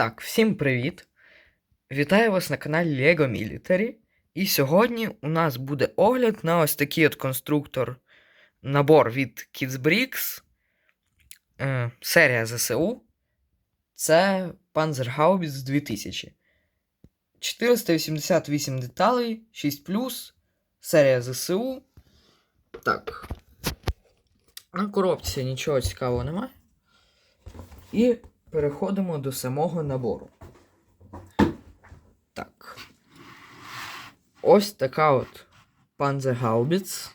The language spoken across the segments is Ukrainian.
Так, всім привіт! Вітаю вас на каналі LEGO Military. І сьогодні у нас буде огляд на ось такий от конструктор набор від Kidsbricks. Е, серія ЗСУ. Це Panzerhaubitz 2000. 488 деталей, 6 серія ЗСУ. Так. На коробці нічого цікавого немає. І переходимо до самого набору. Так. Ось така от Panzerhaubitz.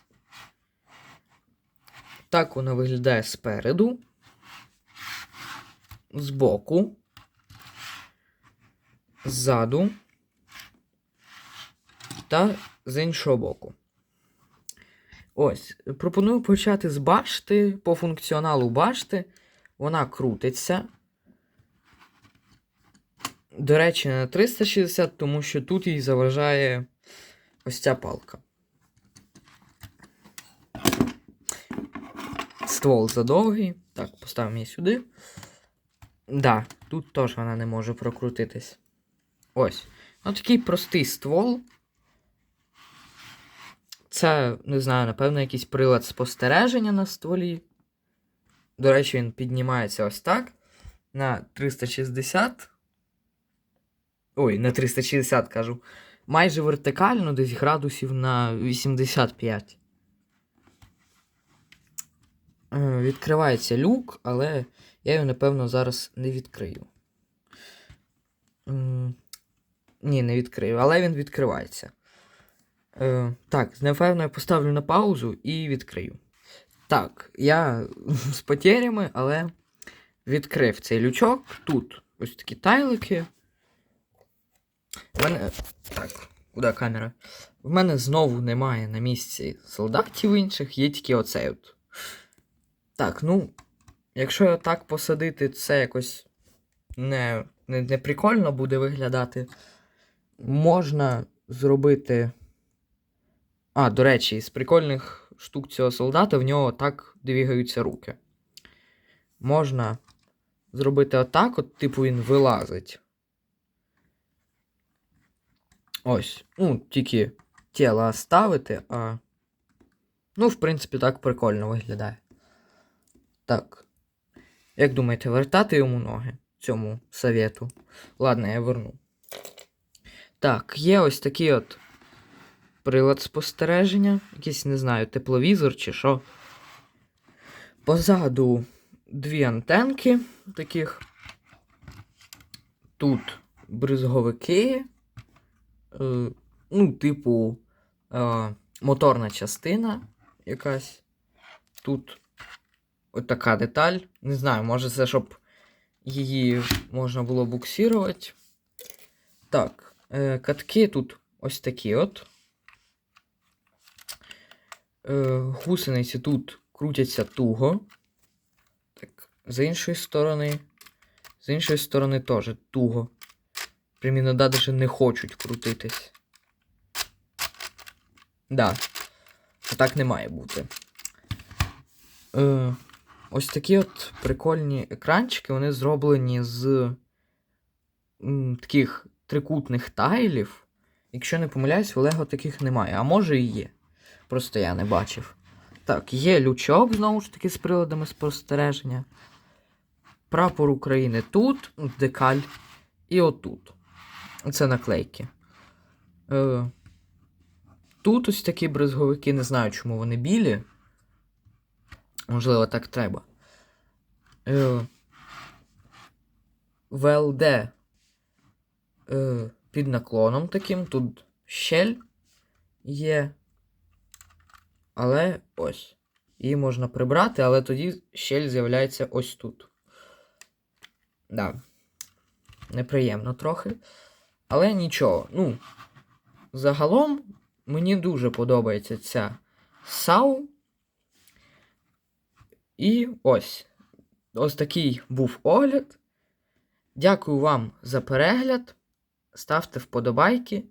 Так вона виглядає спереду, збоку, ззаду та з іншого боку. Ось, пропоную почати з башти. По функціоналу башти. Вона крутиться. До речі, на 360, тому що тут їй заважає ось ця палка. Ствол задовгий. Так, поставимо її сюди. Да, тут теж вона не може прокрутитись. Ось. Ось такий простий ствол. Це, не знаю, напевно, якийсь прилад спостереження на стволі. До речі, він піднімається ось так. На 360. Ой, на 360 кажу. Майже вертикально, десь градусів на 85. Е, Відкривається люк, але я його, напевно, зараз не відкрию. Ні, не відкрию, але він відкривається. Е, Так, напевно, я поставлю на паузу і відкрию. Так, я з потерями, але відкрив цей лючок. Тут ось такі тайлики. В мене. Так, куди камера? В мене знову немає на місці солдатів інших, є тільки оцей от. Так, ну. Якщо так посадити, це якось не, не, не прикольно буде виглядати. Можна зробити. А, до речі, з прикольних штук цього солдата в нього так двігаються руки. Можна зробити отак, от, типу, він вилазить. Ось. Ну, тільки тіло ставити, а. Ну, в принципі, так прикольно виглядає. Так. Як думаєте, вертати йому ноги цьому совєту? Ладно, я верну. Так, є ось такий от прилад спостереження. Якийсь, не знаю, тепловізор чи що. Позаду дві антенки таких. Тут бризговики. Е, ну, типу, е, моторна частина якась. Тут от така деталь. Не знаю, може це, щоб її можна було буксірувати. Так, е, катки тут ось такі от. Е, гусениці тут крутяться туго. Так, з іншої сторони. З іншої сторони теж туго. Прям даже не хочуть крутитись. Да. Так не має бути. Е, ось такі от прикольні екранчики, вони зроблені з м, таких трикутних тайлів. Якщо не помиляюсь, в Лего таких немає. А може і є. Просто я не бачив. Так, є лючок, знову ж таки, з приладами спостереження. Прапор України тут, декаль, і отут. Це наклейки. Е, Тут ось такі бризговики, не знаю, чому вони білі. Можливо, так треба. Е, ВЛД е, під наклоном таким. Тут щель є. Але ось. Її можна прибрати, але тоді щель з'являється ось тут. Да. Неприємно трохи. Але нічого. Ну, загалом мені дуже подобається ця САУ. І ось. Ось такий був огляд. Дякую вам за перегляд. Ставте вподобайки.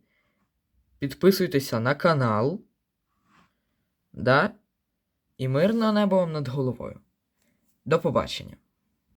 Підписуйтеся на канал. Да? І мирного неба вам над головою. До побачення!